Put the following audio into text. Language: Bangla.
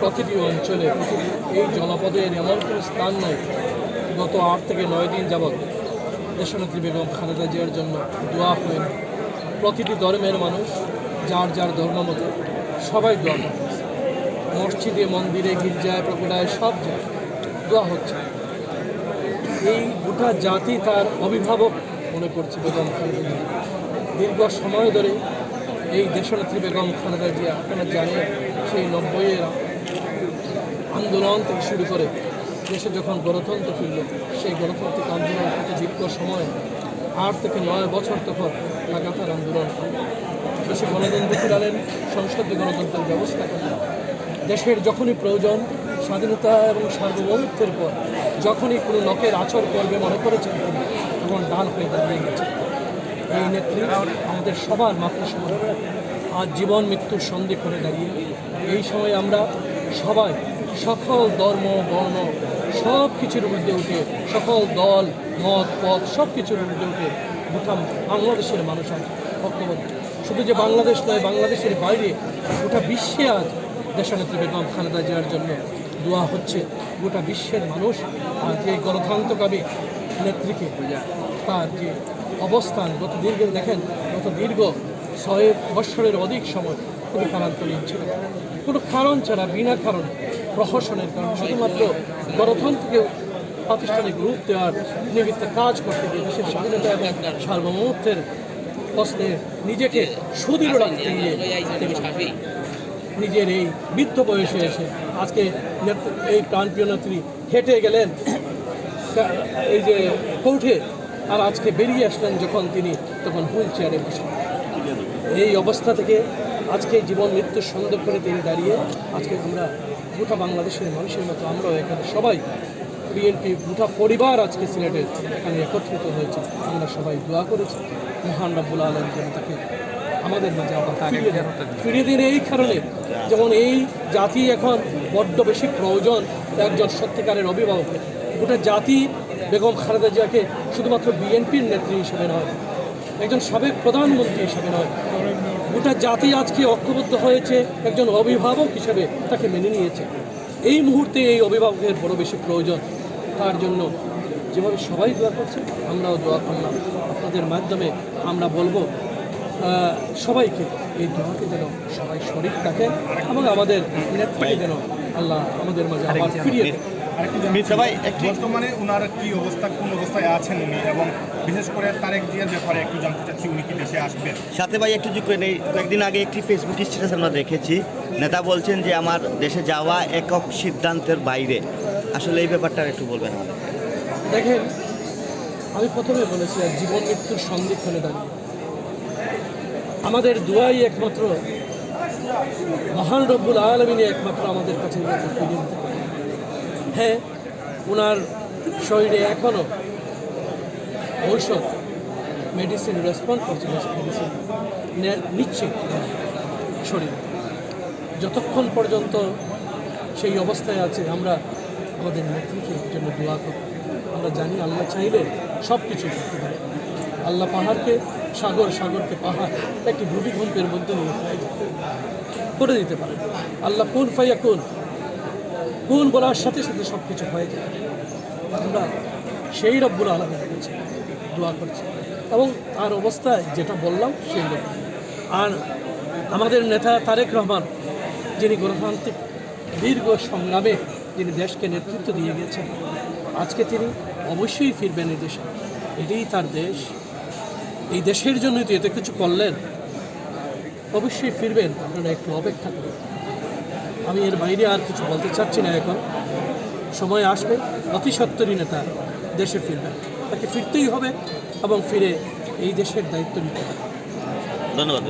প্রতিটি অঞ্চলে এই জনপদের এমন কোনো স্থান নাই। গত আট থেকে নয় দিন যাবৎ দেশনেত্রী বেগম খালেদা জিয়ার জন্য দোয়া হয় প্রতিটি ধর্মের মানুষ যার যার ধর্ম মতো সবাই দোয়া করতেছে। মসজিদে, মন্দিরে, গির্জায় প্রকৃতায় সব যায়, দোয়া হচ্ছে। এই গোটা জাতি তার অভিভাবক মনে করছে বেগম খালেদা জিয়া। দীর্ঘ সময় ধরে এই দেশনেত্রী বেগম খালেদা জিয়া আপনারা জানেন, সেই নব্বইয়ের আন্দোলন থেকে শুরু করে দেশে যখন গণতন্ত্র ফিরল, সেই গণতান্ত্রিক আন্দোলন থেকে দীর্ঘ সময়, আট থেকে নয় বছর তখন লাগাতার আন্দোলন। দেশে গণতন্ত্র ফিরালেন সংসদীয় গণতন্ত্রের ব্যবস্থা করলেন। দেশের যখনই প্রয়োজন, স্বাধীনতা এবং সার্বভৌমত্বের পর যখনই কোনো লোকের আচর করবে মনে করেছেন তিনি, তখন ডাল হয়ে দাঁড়িয়ে গেছে। এই নেত্রী আমাদের সবার মাত্র সমান আজ জীবন মৃত্যুর সন্ধি করে দাঁড়িয়ে, এই সময় আমরা সবাই সকল ধর্ম, বর্ণ সব কিছুর ঊর্ধ্বে উঠে, সকল দল, মত, পথ সব কিছুর ঊর্ধ্বে উঠে গোটা বাংলাদেশের মানুষ আজ ঐক্যবদ্ধ। শুধু যে বাংলাদেশ নয়, বাংলাদেশের বাইরে গোটা বিশ্বে আজ দেশনেত্রী বেগম খালেদা জিয়ার জন্য দোয়া হচ্ছে। গোটা বিশ্বের মানুষ আজ এই গণতন্ত্রকামী নেত্রীকে তার যে অবস্থান, গত দীর্ঘ দেখেন, গত দীর্ঘ ছয় বৎসরের অধিক সময় কোনো কারান্তরীণ ছিল কোনো কারণ ছাড়া, বিনা কারণ, প্রহসনের কারণ, শুধুমাত্র গণতন্ত্রকে প্রাতিষ্ঠানিক রূপ দেওয়ার নিমিত্তে কাজ করতে গিয়ে দেশের স্বাধীনতা এবং সার্বভৌমত্বের প্রশ্নে নিজেকে সুদৃঢ় রাখতে গিয়ে নিজের এই বৃদ্ধ বয়সে এসে আজকে এই প্রাণপ্রিয় নেত্রী হেঁটে গেলেন। এই যে কৌঠে আর আজকে বেরিয়ে আসলেন যখন তিনি তখন হুইল চেয়ারে বসে। এই অবস্থা থেকে আজকে জীবন মৃত্যুর সন্দেহ করে তিনি দাঁড়িয়ে আজকে আমরা গোটা বাংলাদেশের মানুষের মতো আমরাও এখানে সবাই বিএনপি গোটা পরিবার আজকে সিলেটে এখানে একত্রিত হয়েছে। আমরা সবাই দোয়া করেছি মহান রাব্বুল আলম যেন তাকে আমাদের মাঝে আবার ফিরিয়ে দেন। ফিরিয়ে দিন এই কারণে। যেমন এই জাতি এখন বড্ড বেশি প্রয়োজন একজন সত্যিকারের অভিভাবক। গোটা জাতি বেগম খালেদা জিয়াকে শুধুমাত্র বিএনপির নেত্রী হিসেবে নয় একজন সাবেক প্রধানমন্ত্রী হিসেবে নয় গোটা জাতি আজকে ঐক্যবদ্ধ হয়েছে একজন অভিভাবক হিসেবে তাকে মেনে নিয়েছে। এই মুহূর্তে এই অভিভাবকের বড় বেশি প্রয়োজন। তার জন্য যেভাবে সবাই দোয়া করছে আমরাও দোয়া করলাম। আপনাদের মাধ্যমে আমরা বলব সবাইকে এই দোয়াকে যেন সবাই শরীর থাকে এবং আমাদের নেত্রীকে যেন আল্লাহ আমাদের মাঝে আবার ফিরিয়ে দেন ভাই একটি বর্তমানে ওনার কি অবস্থা কোন অবস্থায় আছেন উনি? এবং বিশেষ করে তারেক জিয়ার ব্যাপারে একটু জানতে চাচ্ছি উনি কি দেশে আসবেন? সাথে ভাই একটু যোগ করে নেই। কয়েকদিন আগে একটি ফেসবুক স্ট্যাটাস আমরা দেখেছি। নেতা বলছেন যে আমার দেশে যাওয়া একক সিদ্ধান্তের বাইরে। আসলে এই ব্যাপারটা একটু বলবেন আমাদের। দেখেন আমি প্রথমে বলেছি আর জীবন মৃত্যুর সন্ধিক্ষণে দাঁড়িয়ে। আমাদের দুয়াই একমাত্র মহান রব্বুল আলমিনে একমাত্র আমাদের কাছে ফিরিয়ে দিতে পারে। হ্যাঁ ওনার শরীরে এখনও ঔষধ মেডিসিন রেসপন্স করছে মেডিসিন নিচ্ছে শরীর। যতক্ষণ পর্যন্ত সেই অবস্থায় আছে, আমরা আমাদের নেত্রীকে জন্য দোয়া করি। আমরা জানি আল্লাহ চাইলে সব কিছু করতে পারে। আল্লাহ পাহাড়কে, সাগর, সাগরকে পাহাড়, একটি ভূমিকম্পের মধ্যে নিয়ে করে দিতে পারে। আল্লাহ কোন ফাইয়া কোন কোন বলার সাথে সাথে সব কিছু হয়ে যায়। আমরা সেই রব্বুল আলমের কাছে দোয়া করছি। এবং তার অবস্থায় যেটা বললাম, সেই রকম। আর আমাদের নেতা তারেক রহমান, যিনি গণতান্ত্রিক দীর্ঘ সংগ্রামে যিনি দেশকে নেতৃত্ব দিয়ে গেছেন, আজকে তিনি অবশ্যই ফিরবেন এই দেশে। এটাই তার দেশ। এই দেশের জন্যই তো এত কিছু করলেন। অবশ্যই ফিরবেন। আপনারা একটু অপেক্ষা করুন। আমি এর বাইরে আর কিছু বলতে চাচ্ছি না এখন। সময় আসবে অতি সত্তরই নেতা দেশে ফিরবে তাকে ফিরতেই হবে এবং ফিরে এই দেশের দায়িত্ব নিতে হবে। ধন্যবাদ।